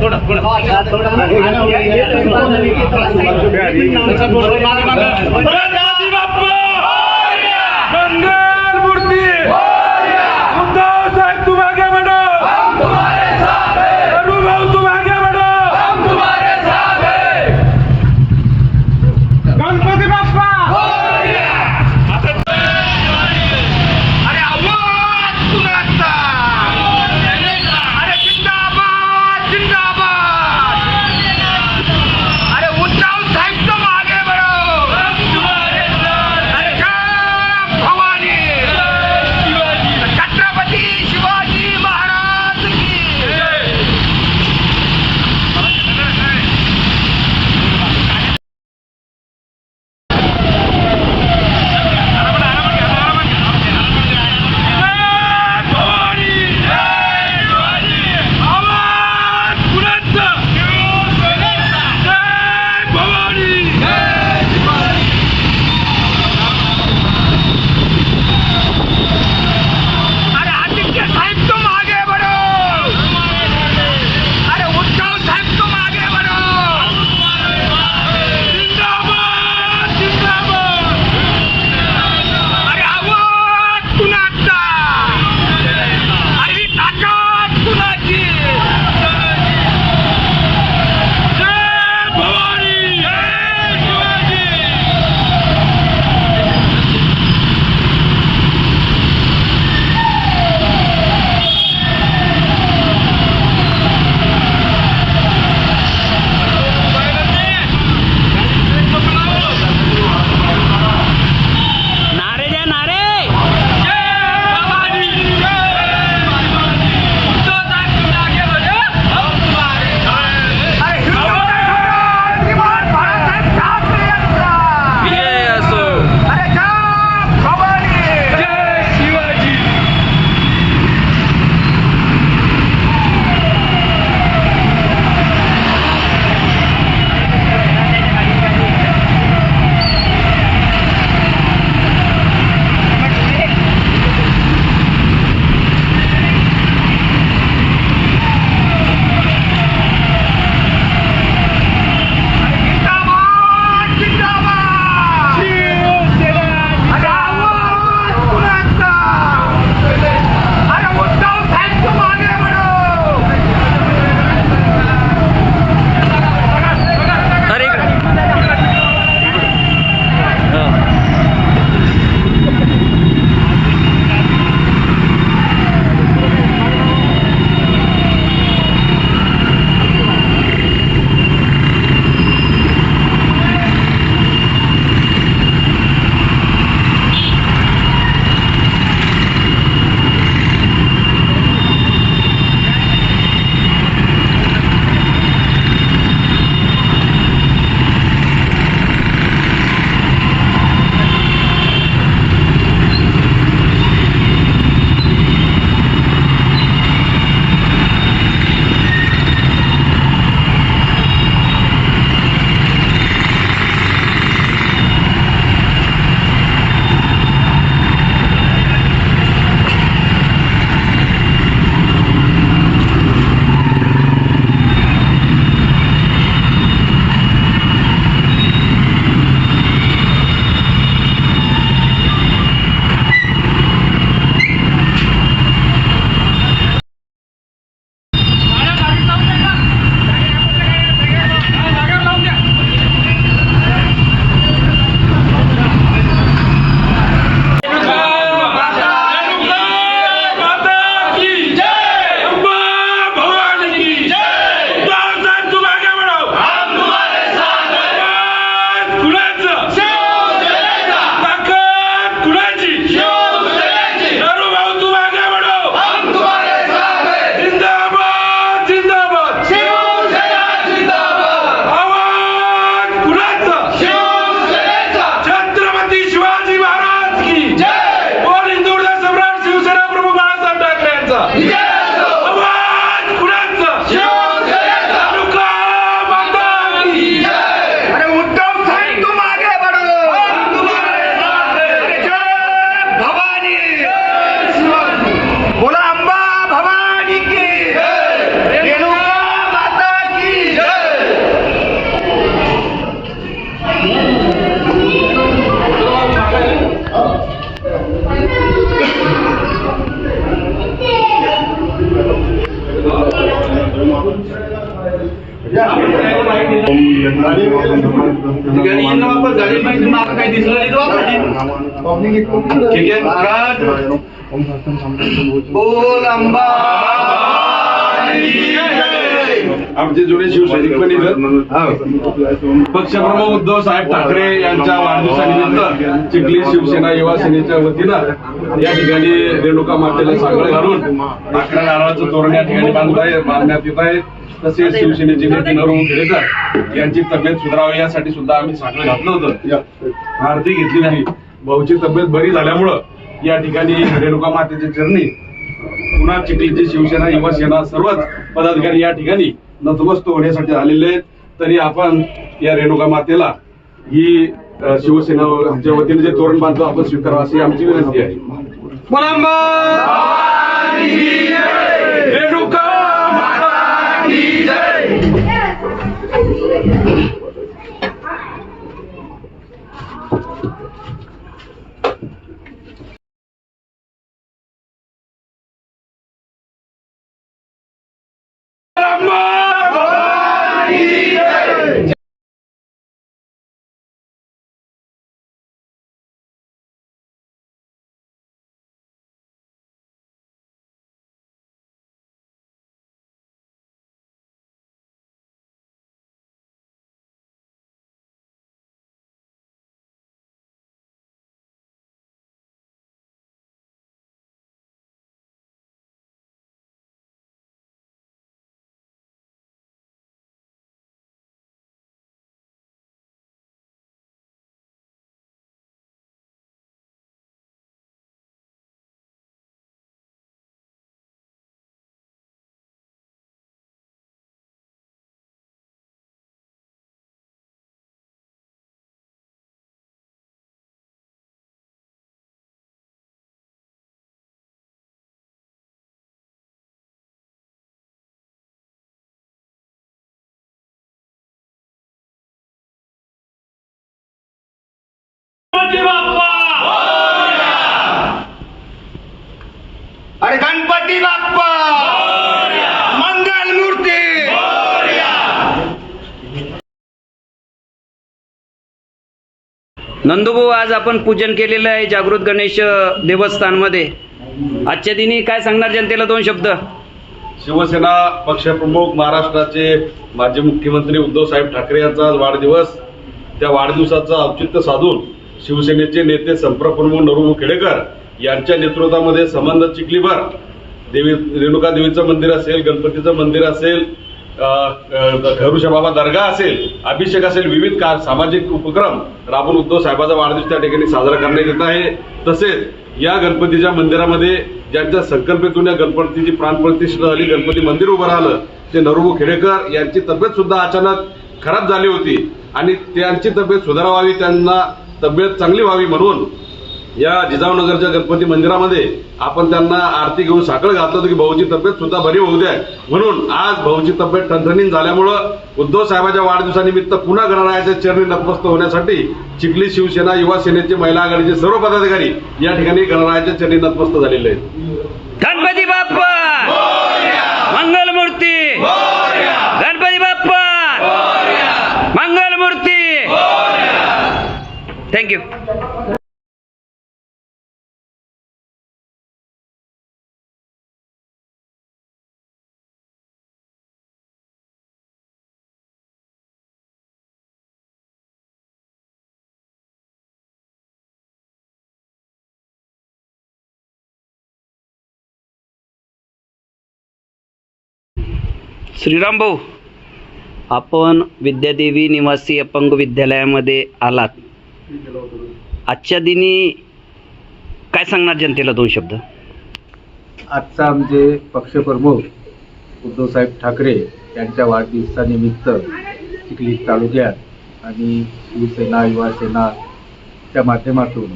थोडं थोडं ठीक आहे महाराज बोल अंबा आमचे जुने शिवसैनिक पण इथं. पक्षप्रमुख उद्धव साहेब ठाकरे यांच्या वाढदिवसानिमित्त चिखली शिवसेना युवा सेनेच्या वतीनं या ठिकाणी रेणुका मातेला साखर घालून अकरा नारळाचं तोरण या ठिकाणी बांधताय बांधण्यात येत आहे. तसेच शिवसेनेचे नेते नरहू खेडेकर यांची तब्येत सुधारावी यासाठी सुद्धा आम्ही साखर घातलं होतं. आरती घेतली नाही. भाऊची तब्येत बरी झाल्यामुळं या ठिकाणी रेणुका मातेच्या चरणी पुन्हा चिखलीची शिवसेना युवा सेना सर्वच पदाधिकारी या ठिकाणी नतमस्त होण्यासाठी आलेले आहेत. तरी आपण या रेणुका मातेला ही शिवसेना शिवसेनाच्या वतीने जे तोरण बांधतो आपण स्वीकारावं अशी आमची विनंती आहे. अरे गणपती बाप्पा! मंगल मूर्ती! नंदुभाऊ आज आपण पूजन केलेलं आहे जागृत गणेश देवस्थानमध्ये. आजच्या दिनी काय सांगणार जनतेला दोन शब्द? शिवसेना पक्षप्रमुख महाराष्ट्राचे माजी मुख्यमंत्री उद्धव साहेब ठाकरे यांचा आज वाढदिवस. त्या वाढदिवसाचं औचित्य साधून शिवसेनेचे नेते संप्रप्रमुख नरुभू खेडेकर यांच्या नेतृत्वामध्ये संबंध चिखलीभर देवी रेणुका देवीचं मंदिर असेल गणपतीचं मंदिर असेल अ, बाबा दर्गा असेल अभिषेक असेल विविध का सामाजिक उपक्रम राबून उद्धव साहेबाचा वाढदिवस त्या ठिकाणी साजरा करण्यात येत आहे. तसेच या गणपतीच्या मंदिरामध्ये ज्यांच्या संकल्पेतून या गणपतीची प्राणप्रतिष्ठा झाली गणपती मंदिर उभं राहिलं ते नरुभाऊ खेडेकर यांची तब्येत सुद्धा अचानक खराब झाली होती. आणि त्यांची तब्येत सुधारावी त्यांना तब्येत चांगली व्हावी म्हणून या जिजाऊनगरच्या गणपती मंदिरामध्ये आपण त्यांना आरती घेऊन साखळ घातलं होतं की भाऊची तब्येत सुद्धा बरी होऊ द्या. म्हणून आज भाऊची तब्येत ठणठणीत झाल्यामुळं उद्धव साहेबांच्या वाढदिवसानिमित्त पुन्हा गणरायाच्या चरणी नतमस्त होण्यासाठी चिखली शिवसेना युवा सेनेचे महिला आघाडीचे सर्व पदाधिकारी या ठिकाणी गणरायाच्या चरणी नतमस्त झालेले आहेत. गणपती बाप्पा! मंगलमूर्ती! गणपती बाप्पा! मंगल मूर्ती थँक्यू श्रीराम भाऊ आपण विद्यादेवी निवासी अपंग विद्यालयामध्ये आलात आजच्या दिनी काय सांगणार जनतेला दोन शब्द? आजचा आमचे पक्षप्रमुख उद्धवसाहेब ठाकरे यांच्या वाढदिवसानिमित्त चिखली तालुक्यात आणि शिवसेना युवा सेनाच्या माध्यमातून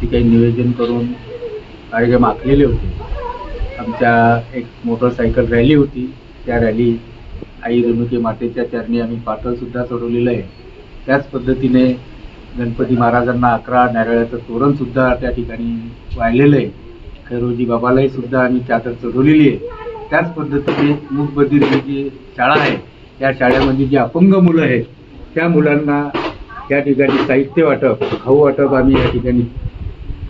ती काही नियोजन करून कार्यक्रम आखलेले होते. आमच्या एक मोटरसायकल रॅली होती. त्या रॅली आई रेणुके मातेच्या चरणी आम्ही पातळसुद्धा सोडवलेलं आहे. त्याच पद्धतीने गणपती महाराजांना अकरा नारळाचं तोरणसुद्धा त्या ठिकाणी वाहिलेलं आहे. खैरोजी बाबालाही सुद्धा आम्ही चादर चढवलेली आहे. त्याच पद्धतीने मूकबधीर ही जी शाळा आहे त्या शाळेमध्ये जी अपंग मुलं आहेत त्या मुलांना या ठिकाणी साहित्य वाटप खाऊ वाटप आम्ही या ठिकाणी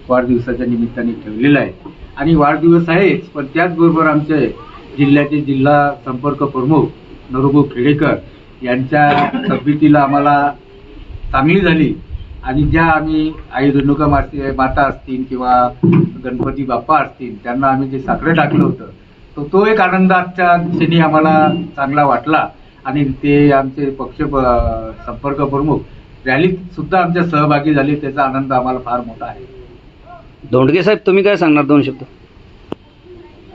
वाढदिवसाच्या निमित्ताने ठेवलेलं आहे. आणि वाढदिवस आहेच पण त्याचबरोबर आमचे जिल्ह्याचे जिल्हा संपर्क प्रमुख नरोबू खेडेकर यांच्या तब्येतीला आम्हाला चांगली झाली. आणि ज्या आम्ही आई रेणुका माते माता असतील किंवा गणपती बाप्पा असतील त्यांना आम्ही जे साखरे टाकलं होतं तो तो एक आनंद आजच्या क्षणी आम्हाला चांगला वाटला. आणि ते आमचे पक्ष संपर्क प्रमुख रॅलीत सुद्धा आमच्या सहभागी झाले. त्याचा आनंद आम्हाला फार मोठा आहे. धोंडगे साहेब तुम्ही काय सांगणार? दोन शब्द.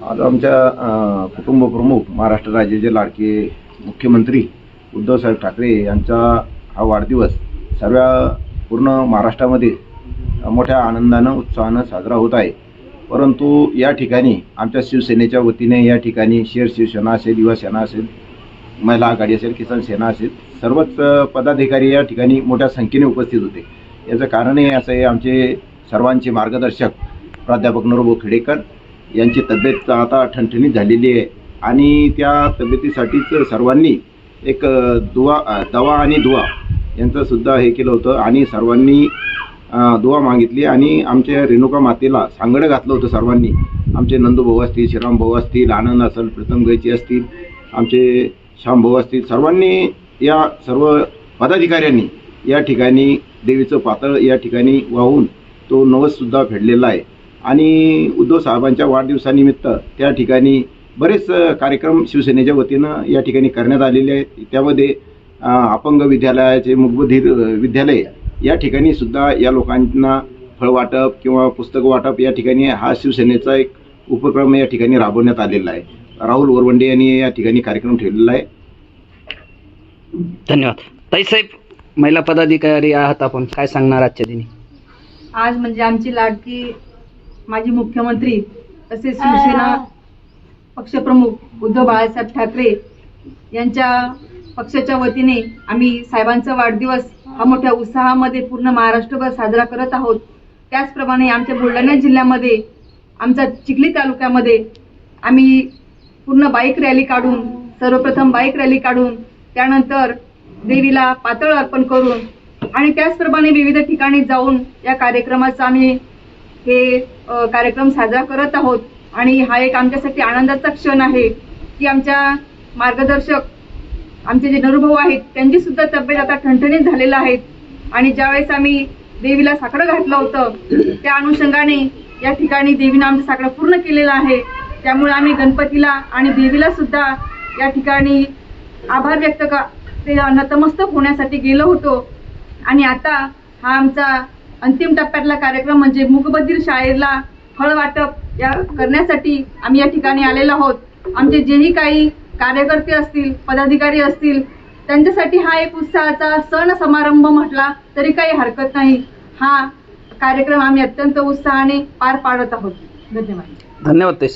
आज आमच्या कुटुंब प्रमुख महाराष्ट्र राज्याचे लाडके मुख्यमंत्री उद्धवसाहेब ठाकरे यांचा हा वाढदिवस सर्व पूर्ण महाराष्ट्रामध्ये मोठ्या आनंदानं उत्साहानं साजरा होत आहे. परंतु या ठिकाणी आमच्या शिवसेनेच्या वतीने या ठिकाणी शेर शिवसेना असेल युवा सेना असेल महिला आघाडी असेल किसान सेना असेल सर्वच पदाधिकारी या ठिकाणी मोठ्या संख्येने उपस्थित होते. याचं कारणही असं आहे आमचे सर्वांचे मार्गदर्शक प्राध्यापक नरोबो खेडेकर यांची तब्येत आता ठणठणीत झालेली आहे आणि त्या तब्येतीसाठीच सर्वांनी एक दुवा दवा आणि दुवा यांचंसुद्धा हे केलं होतं. आणि सर्वांनी दुवा मागितली. आणि आमच्या रेणुका मातेला सांगडं घातलं होतं सर्वांनी. आमचे नंदूभाऊ असतील श्रीराम भाऊ असतील आनंद असेल प्रीतम गैची असतील आमचे श्यामभाऊ असतील सर्वांनी या सर्व पदाधिकाऱ्यांनी या ठिकाणी देवीचं पातळ या ठिकाणी वाहून तो नवससुद्धा फेडलेला आहे. आणि उद्धव साहेबांच्या वाढदिवसानिमित्त त्या ठिकाणी बरेच कार्यक्रम शिवसेनेच्या वतीनं या ठिकाणी करण्यात आलेले आहेत. त्यामध्ये अपंग विद्यालयाचे मुकबधीर विद्यालय या ठिकाणी सुद्धा या लोकांना फळ वाटप किंवा पुस्तक वाटप या ठिकाणी हा शिवसेनेचा एक उपक्रम या ठिकाणी राबवण्यात आलेला आहे. राहुल वरवंडे यांनी या ठिकाणी कार्यक्रम ठेवलेला आहे. धन्यवाद. ताई साहेब महिला पदाधिकारी आहात आपण. काय सांगणार आजच्या दिनी? आज म्हणजे आमची लाडकी माजी मुख्यमंत्री तसेच शिवसेना पक्षप्रमुख उद्धव बाळासाहेब ठाकरे यांच्या पक्षाच्या वतीने आम्ही साहेबांचा वाढदिवस हा मोठ्या उत्साहामध्ये पूर्ण महाराष्ट्रभर साजरा करत आहोत. त्याचप्रमाणे आमच्या बुलढाणा जिल्ह्यामध्ये आमच्या चिखली तालुक्यामध्ये आम्ही पूर्ण बाईक रॅली काढून सर्वप्रथम बाईक रॅली काढून त्यानंतर देवीला पातळ अर्पण करून आणि त्याचप्रमाणे विविध ठिकाणी जाऊन या कार्यक्रमाचा आम्ही हे कार्यक्रम साजरा करत आहोत. आणि हा एक आमच्यासाठी आनंदाचा क्षण आहे की आमच्या मार्गदर्शक आमचे जे नरुभाऊ आहेत त्यांची सुद्धा तब्येत आता ठणठणीत झालेलं आहे. आणि ज्यावेळेस आम्ही देवीला साकडं घातलं होतं त्या अनुषंगाने या ठिकाणी देवीनं आमचं साकडं पूर्ण केलेलं आहे. त्यामुळे आम्ही गणपतीला आणि देवीला सुद्धा या ठिकाणी आभार व्यक्त का ते नतमस्तक होण्यासाठी गेलो होतो. आणि आता हा आमचा अंतिम टप्प्यातला कार्यक्रम म्हणजे मूकबधीर शाळेला फळ वाटप या करण्यासाठी आम्ही या ठिकाणी आलेलो आहोत. आमचे जेही काही कार्यकर्ते असतील पदाधिकारी असतील त्यांच्यासाठी हा एक उत्साहाचा सण समारंभ म्हटला तरी काही हरकत नाही. हा कार्यक्रम आम्ही अत्यंत उत्साहाने पार पाडत आहोत. धन्यवाद. धन्यवाद ते